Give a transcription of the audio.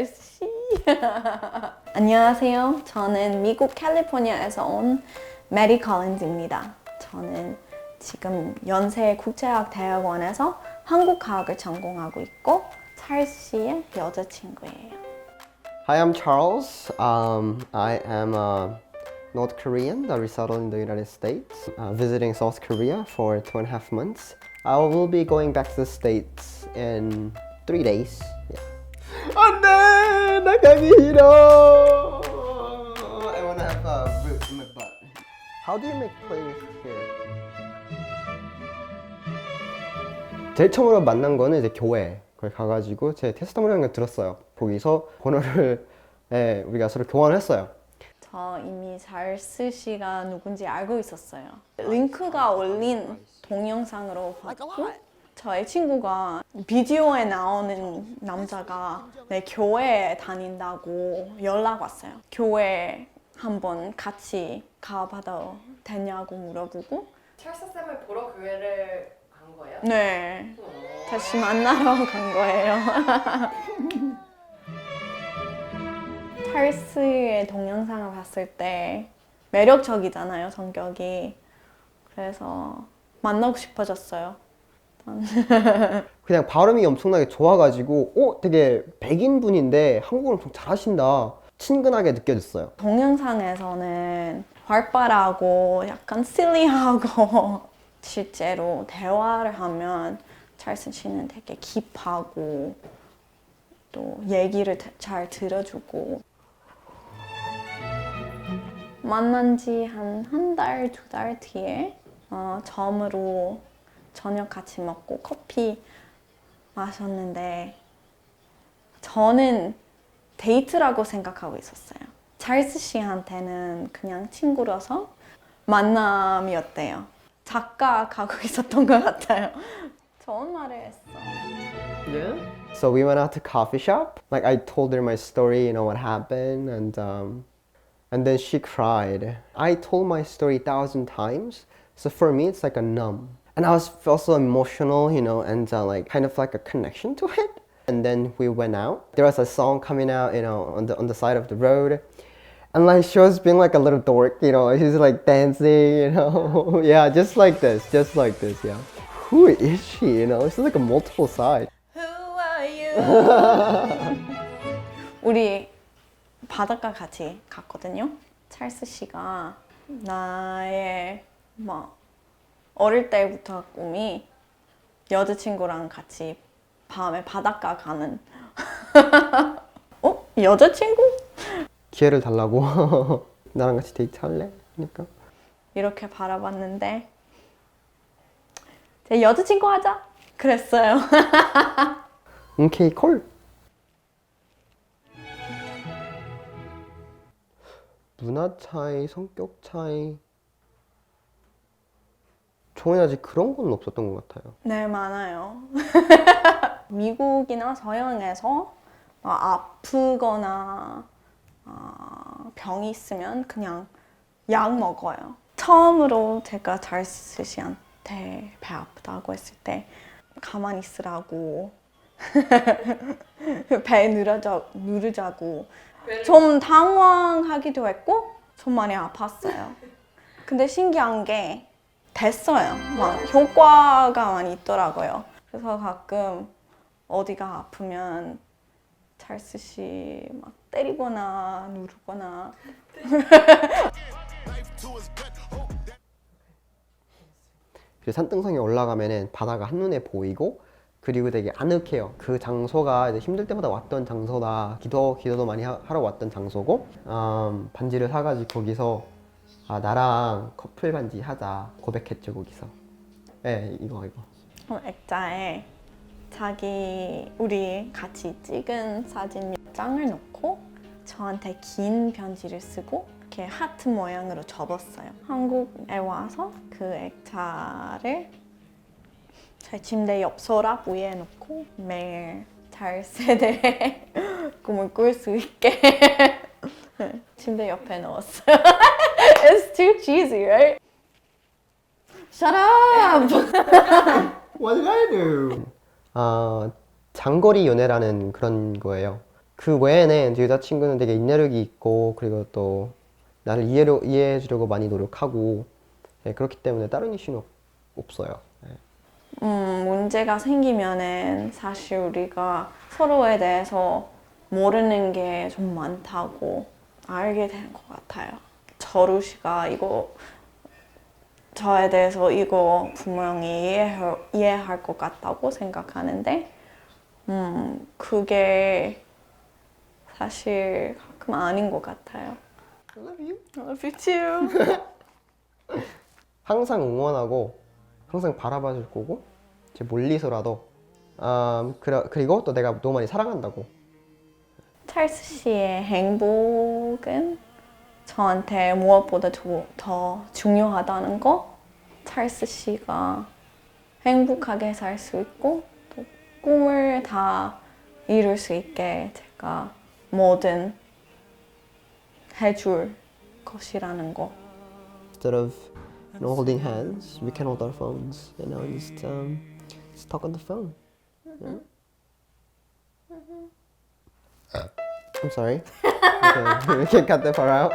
찰스 씨. 안녕하세요. 저는 미국 캘리포니아에서 온 메리 컬린즈입니다. 저는 지금 연세 국제학 대학원에서 한국학을 전공하고 있고 찰스 씨의 여자친구예요. Hi, I'm Charles. Um, I am a North Korean that resettled in the United States, uh, visiting South Korea for two and a half months. I will be going back to the States in three days. Yeah. 안돼 나 가기 싫어. I wanna have a root in my butt. How do you make playlist here? 제일 처음으로 만난 거는 이제 교회 거기 가가지고 제 테스트머니라는 걸 들었어요. 거기서 번호를 예, 우리가 서로 교환을 했어요. 저 이미 찰스 씨가 누군지 알고 있었어요. 링크가 올린 동영상으로 봤고 저의 친구가 비디오에 나오는 남자가 내 교회에 다닌다고 연락 왔어요. 교회 한번 같이 가봐도 되냐고 물어보고 찰스 쌤을 보러 교회를 간 거예요? 네 다시 만나러 간 거예요. 찰스의 동영상을 봤을 때 매력적이잖아요, 성격이. 그래서 만나고 싶어졌어요. 그냥 발음이 엄청나게 좋아가지고 어 되게 백인 분인데 한국어를 엄청 잘하신다. 친근하게 느껴졌어요. 동영상에서는 활발하고 약간 실리하고 실제로 대화를 하면 찰스 씨는 되게 깁하고 또 얘기를 대- 잘 들어주고 만난 지 한 한 달, 두달 뒤에 어, 처음으로 저녁 같이 먹고 커피 마셨는데 저는 데이트라고 생각하고 있었어요. 찰스 씨한테는 그냥 친구라서 만남이었대요. 작가 가고 있었던 것 같아요. 좋은 말을 했어. So we went out to coffee shop. Like I told her my story, you know what happened, and um, and then she cried. I told my story a thousand times, so for me it's like a numb. And I was also emotional, you know, and uh, like kind of like a connection to it. And then we went out. There was a song coming out, you know, on the on the side of the road. And like she was being like a little dork, you know, she's like dancing, you know. yeah, just like this, just like this, yeah. Who is she, you know? She's like a multiple side. Who are you? 우리 바닷가 같이 갔거든요. 찰스 씨가 나의 뭐 어릴 때부터 꿈이 여자친구랑 같이 밤에 바닷가 가는. 어? 여자친구? 기회를 달라고 나랑 같이 데이트 할래? 그러니까 이렇게 바라봤는데 제 여자친구 하자. 그랬어요. 오케이 콜 문화 차이, 성격 차이 저는 아직 그런 건 없었던 것 같아요 네, 많아요. 미국이나 서양에서 막 아프거나 어, 병이 있으면 그냥 약 먹어요. 처음으로 제가 잘스 씨한테 배 아프다고 했을 때 가만히 있으라고 배 누르자, 누르자고 좀 당황하기도 했고 좀 많이 아팠어요. 근데 신기한 게 됐어요. 막 효과가 많이 있더라고요. 그래서 가끔 어디가 아프면 찰스 씨막 때리거나 누르거나 그리고 산등성에 올라가면은 바다가 한눈에 보이고 그리고 되게 아늑해요. 그 장소가 이제 힘들 때마다 왔던 장소다. 기도 기도도 많이 하, 러 왔던 장소고 음, 반지를 사가지고 거기서 아 나랑 커플 반지 하자 고백했죠 거기서. 예 이거 이거. 어, 액자에 자기 우리 같이 찍은 사진 몇 장을 놓고 저한테 긴 편지를 쓰고 이렇게 하트 모양으로 접었어요. 한국에 와서 그 액자를 제 침대 옆 서랍 위에 놓고 매일 잘 세대 꿈을 꿀 수 있게 침대 옆에 넣었어요. Cheesy, right? Shut up! What did I do? 아 장거리 연애라는 그런 거예요. 그 외에는 제 여자친구는 되게 인내력이 있고 그리고 또 나를 이해로, 이해해 주려고 많이 노력하고 네, 그렇기 때문에 다른 이슈는 없, 없어요. 네. 음, 문제가 생기면은 사실 우리가 서로에 대해서 모르는 게 좀 많다고 알게 되는 것 같아요. 저루 씨가 이거 저에 대해서 이거 분명히 이해할, 이해할 것 같다고 생각하는데, 음, 그게 사실 가끔 아닌 것 같아요. I love you. I love you too. 항상 응원하고 항상 바라봐 줄 거고 이제 멀리서라도 음, 그리고 또 내가 너무 많이 사랑한다고 찰스 씨의 행복은 저한테 무엇보다 조- 더 중요하다는 거 찰스 씨가 행복하게 살 수 있고 또 꿈을 다 이룰 수 있게 제가 뭐든 해줄 것이라는 거 instead of you know, holding hands we can hold our phones you know just um, just talk on the phone you know? I'm sorry okay, we can cut that far out